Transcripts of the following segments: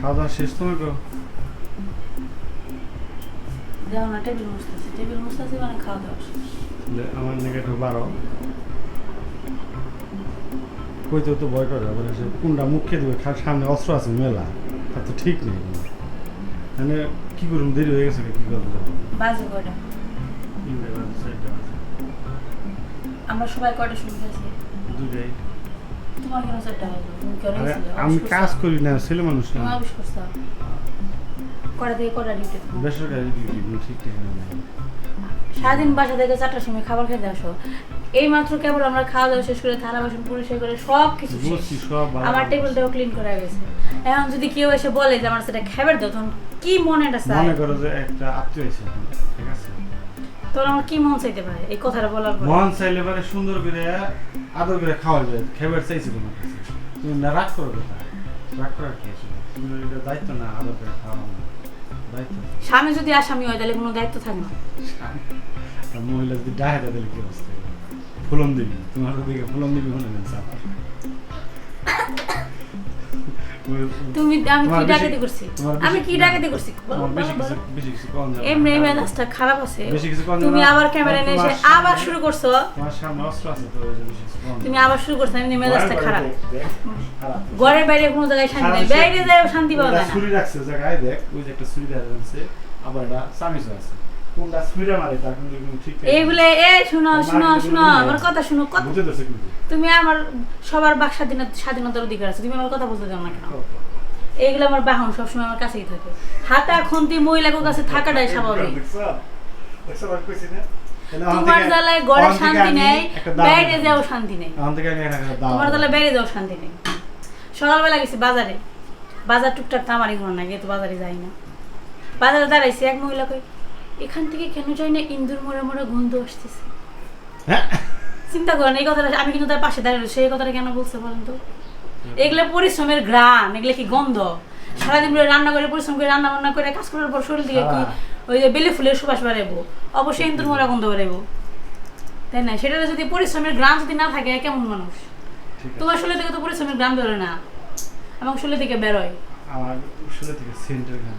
খাওয়া দাওয়া শেষ তোমাকে দেওয়া না টেবিল মুছতেছি টেবিল মুছতেছি মানে খাওয়া দাওয়া আমার নাকি একটু বারো। তো ভয় করে বলে সে কোনটা মুখে দেবে? সামনে অস্ত্র আছে মেলা। তার তো ঠিক নেই। মানে কি করুন দেরি হয়ে গেছে কি করব? বাজে কয়টা? আমরা সবাই কয়টা শুরু করেছি দুটাই আমি কাজ করি না ছেলে মানুষ না। তুমি অফিস করছ? কটা থেকে কটা ডিউটি বেসরকারি ডিউটি ঠিক ঠিক না সারাদিন বাসা থেকে চারটার সময় খাবার খেতে আসো। এই মাত্র কেবল আমরা খাওয়া দাওয়া শেষ করে থালা বাসন পরিষ্কার করে সব কিছু আমার টেবিলটাও ক্লিন করা গেছে। এখন যদি কেউ এসে বলে যে আমার সেটা খাবার দাও তখন কি মনেটা চায়? মনে করো যে একটা আত্মীয় এসে ঠিক আছে? তখন আমার কি মন চাইতে পারে? এই কথাটা বলার পর। মন চাইলে পরে সুন্দর করে আদর করে খাওয়া যায়। খেবার চাইছি তোমার কাছে। তুমি না রাগ করো কথা রাগ করার কি আছে? তুমি এটা দায়িত্ব না আদর করে খাওয়া দায়িত্ব স্বামী যদি আসামি হয় তাহলে কোনো দায়িত্ব থাকে না। মহিলা যদি ডাহে তাহলে কি অবস্থা? ফুলন দিবি। তোমার দিকে ফুলন দিবি মনে নেই তুমি আমি কি ডাকাতি করছি? আমি কি ডাকাতি করছি? বেশি কিছু বেশি কিছু কম এমনি এই মেজাজটা খারাপ আছে। তুমি আবার ক্যামেরা নিয়ে এসে আবার শুরু করছ? তুমি আবার শুরু করছ এমনি মেজাজটা খারাপ। ঘরের বাইরে কোনো জায়গায় শান্তি নেই। বাইরে যায় শান্তি পাওয়া যায় না। ছুরি রাখছে জায়গায় দেখ ওই যে একটা ছুরি যাচ্ছে আবার এটা চামিচও আছে। কোনটা ছুরি মারে তার কিন্তু ঠিক এইগুলো এ শোনো তোমার শোনো কিন্তু শোনো কোনো আমার কথা শোনো কথা বুঝতে পারছ কিন্তু। তুমি আমার সবার বাক স্বাধীনতার অধিকার আছে তুমি আমার কথা বলতে দাও না কেন? এইগুলো আমার বাহন সবসময় আমার কাছেই থাকে। হাতা খন্তি মহিলাদের কাছে থাকাটাই স্বাভাবিক। তোমার জ্বালায় শান্তি আমি নেই বাইরে যাও শান্তি নেই। আমার থেকে আমি তোমার জ্বালায় বাইরে যাও শান্তি নেই। সকালবেলা গেছি বাজারে। বাজার টুকটাক তো আমারই ঘর না গিয়ে তো বাজারে যাই না। বাজারে দাঁড়াইছি এক মহিলা কই এখান থেকে কেন যাই না ইন্দুর মোড়ে মোড়ে গন্ধ আসতেছে। হ্যাঁ? চিন্তা করেন এই কথাটা আমি কিন্তু তার পাশে দাঁড়িয়ে সেই কথাটা কেন বলছে বলেন তো? এগুলো পরিশ্রমের গ্রাম এগুলো কি গন্ধ? সারাদিন ধরে রান্না করে পরিশ্রম করে রান্না বান্না করে কাজ করার পর শরীর দিকে কি ওই যে বেলে ফুলের সুবাস বাড়াইবো? অবশ্যই ইন্দুর মোড়া গন্ধ বাড়াইবো। তাই না? সেটা যদি পরিশ্রমের গ্রাম যদি না থাকে কেমন মানুষ। তোমার শরীর থেকে তো পরিশ্রমের গ্রাম বেরোয় না এবং শরীর থেকে বেরোয়। আমার শুরু থেকে সেন্টের গান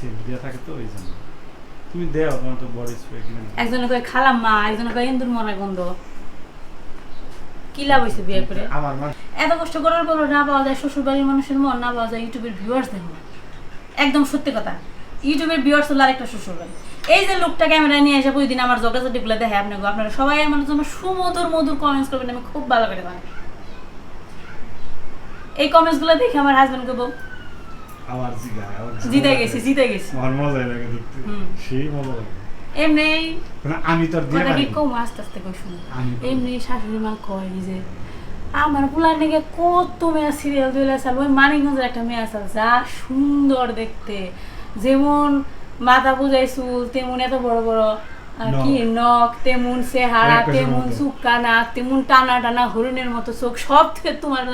সেন্ট দেওয়া থাকে তো ওই জন্য। তুমি দেও তোমার তো বডি স্প্রে কিনে একজনে কয় খালাম্মা একজনে কয় ইন্দুর মোড়া গন্ধ কি লাভ হয়েছে বিয়ে করে? আমার মা এত কষ্ট করার পরও না পাওয়া যায় শ্বশুর বাড়ির মানুষের মন না পাওয়া যায় ইউটিউবের ভিউয়ার্সদের মন। একদম সত্যি কথা। ইউটিউবের ভিউয়ার্স হলো আরেকটা শ্বশুর বাড়ি এই যে লোকটা ক্যামেরা নিয়ে এসে প্রতিদিন আমার জগাজটিগুলো দেখে আপনাকে আপনারা সবাই আমার জন্য সুমধুর মধুর কমেন্টস করবেন আমি খুব ভালো করে জানি। এই কমেন্টসগুলো দেখে আমার হাজবেন্ডকে বল জিগা জিতে গেছি জিতে গেছি। আমার লাগে দেখতে। সেই মজা লাগে। এমনি মানে আমি তো আর দিয়ে কি পারি কম? আস্তে আস্তে কই শুনো। এমনি শাশুড়ি মা কয় যে আমার পোলার নাকি কত মেয়ে সিরিয়াল ওই মানিকগঞ্জের একটা মেয়ে যা সুন্দর দেখতে। যেমন মাথা বুঝাই চুল তেমন এত বড় বড় আর কি নখ তেমন চেহারা তেমন। চুক্কা নাক তেমন টানা টানা হরিণের মতো চোখ সব থেকে তোমার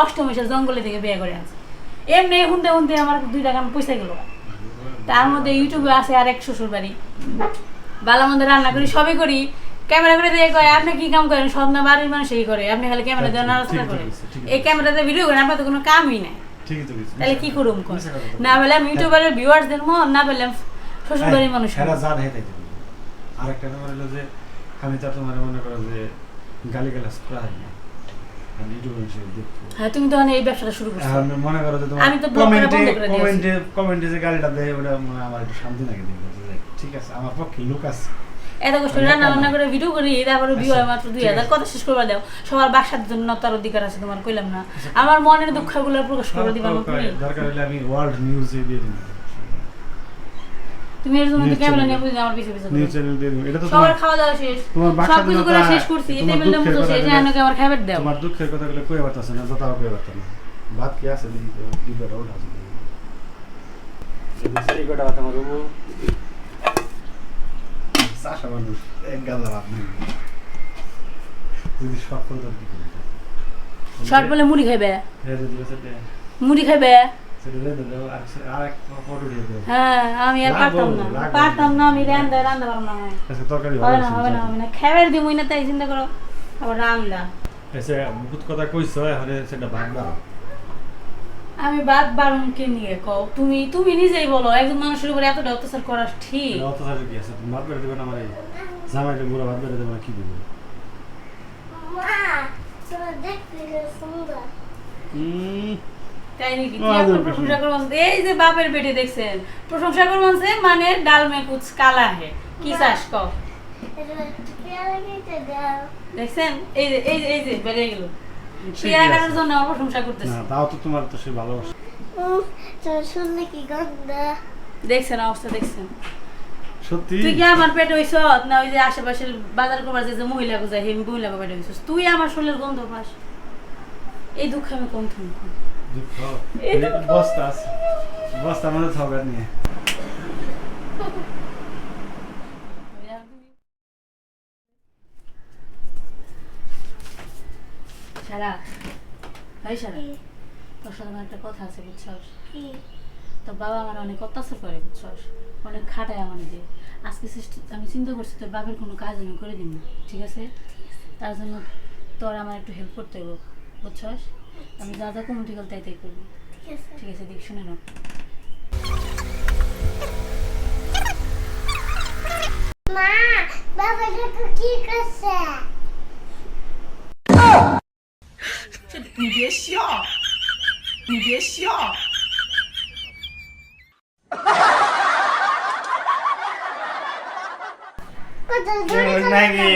অষ্টমেশে জঙ্গলে থেকে বিয়ে করে আছে এমনি হুনতে হুনতে আমার দুই টাকা পয়সা গেল। তার মধ্যে ইউটিউবে আছে আর এক শ্বশুর বাড়ি। ভালো মন্দ রান্না করি সবই করি। ক্যামেরা করে দিয়ে কয় আপনি কি কাম করেন? সব না বাড়ির মানুষ এই করে। আপনি খালি ক্যামেরা দিয়ে নাড়াচাড়া ঠিক করেন এই ক্যামেরাতে ভিডিও করেন আপনার তো কোনো কামই নাই। তাহলে কি করুম না বললাম ইউটিউবারের ভিউয়ার্সদের মন না বললাম শ্বশুর বাড়ির মানুষ জান হেটাই দেবে আরেকটা নম্বর হলো যে আমি তো তোমার মনে করো যে গালি গালাজ করা হয় না আমি ইউটিউবে এসে দেখব হ্যাঁ তুমি তো এই ব্যবসাটা শুরু করছ। এখন মনে করো যে তোমার আমি তো কমেন্টে করে কমেন্টে কমেন্টে যে গালিটা দেয় ওটা মানে আমার একটু শান্তি লাগে ঠিক আছে আমার পক্ষে লোক আছে। এত কষ্ট রান্না বান্না করে ভিডিও করি তারপরে ভিউ হয় মাত্র দুই হাজার। কথা শেষ করবা দাও। সবার বাসার জন্য তার অধিকার আছে তোমার কইলাম না। আমার মনের দুঃখগুলো প্রকাশ করে দিবা দরকার হলে আমি ওয়ার্ল্ড নিউজে দিয়ে দিই তুমি এর জন্য News ক্যামেরা নিয়ে বুঝি আমার পিছে পিছে নিউজ চ্যানেল দিয়ে দিই এটা তো তোমার খাওয়া দাওয়া শেষ। তোমার বাসার সব কিছু করে শেষ করছি। তোমার টেবিলটা মুছো শেষ। গুলো- জানাকে আমার খাবার দাও তোমার দুঃখের কথাগুলো কই বাতাছে না যত কই বাতা না। ভাত কি আছে দিই তো ডিব্বাটা উঠা আছে। এই কটা ভাত আমার রবো চাষা মানুষ এক গাদা ভাত যদি সব করে শর্ট বলে মুড়ি খাইবে। হ্যাঁ মুড়ি খাইবে। হ্যাঁ আমি আর লাগবো, পারতাম না পারতাম না আমি রান্দা রান্দা পারলাম না আমি। আচ্ছা তরকারি হবে না হবে না হবে না খাবার দিবই না তাই চিন্তা করো আবার রান্দা এসে বহুত কথা কইছো এখন সেটা ভাগ আমি বাদ বারণকে নিয়ে কও তুমি তুমি নিজেই বলো একজন মানুষের উপরে এতটা অত্যাচার করা ঠিক অত্যাচার কি আছে তুমি ভাত বেড়ে দেবে না আমার এই জামাইটা বুড়া ভাত বেড়ে দেবে না কি দেবে মা তোরা দেখতে সুন্দর হুম তাই নাকি? তুই আদর আপনার পেছনে। প্রশংসা করব এই যে বাপের পেটে দেখছেন প্রশংসা করব মানে ডাল মে কুচ কালা হে কি চাস কও? এটা পেয়ারা কেটে দাও দেখছেন? এই যে এই যে এই যে বেরিয়ে গেল। পেয়ারা কাটার জন্য আমার প্রশংসা করতেছে। না তাও তো তোমার তো সে ভালোবাসে। শুনলে কি গন্ধ। দেখছেন অবস্থা দেখছেন? সত্যি? তুই কি আমার পেটে হইছ না ওই যে আশেপাশের বাজার করবার যে যে মহিলা সেই মহিলা পেটে তুই আমার শরীরের গন্ধ পাস। এই দুঃখ আমি এই এই বস্তা আছে বস্তা মানে নিয়ে। সারা ভাই সারা তোর সাথে আমার একটা কথা আছে বুঝছস? তোর বাবা আমার অনেক অত্যাচার করে বুঝছস? অনেক খাটায় আমার দিয়ে আজকে আমি চিন্তা করছি তোর বাবার কোনো কাজ আমি করে দিব ঠিক আছে? তার জন্য তোর আমার একটু হেল্প করতে হবে বুঝছস? আমি যা যা কমিটি গেল তাই তাই করবি ঠিক আছে ঠিক আছে দেখ শুনে নাও মা বাবা দেখো কি করছে你别笑，你别笑。 কত দূরে নাকি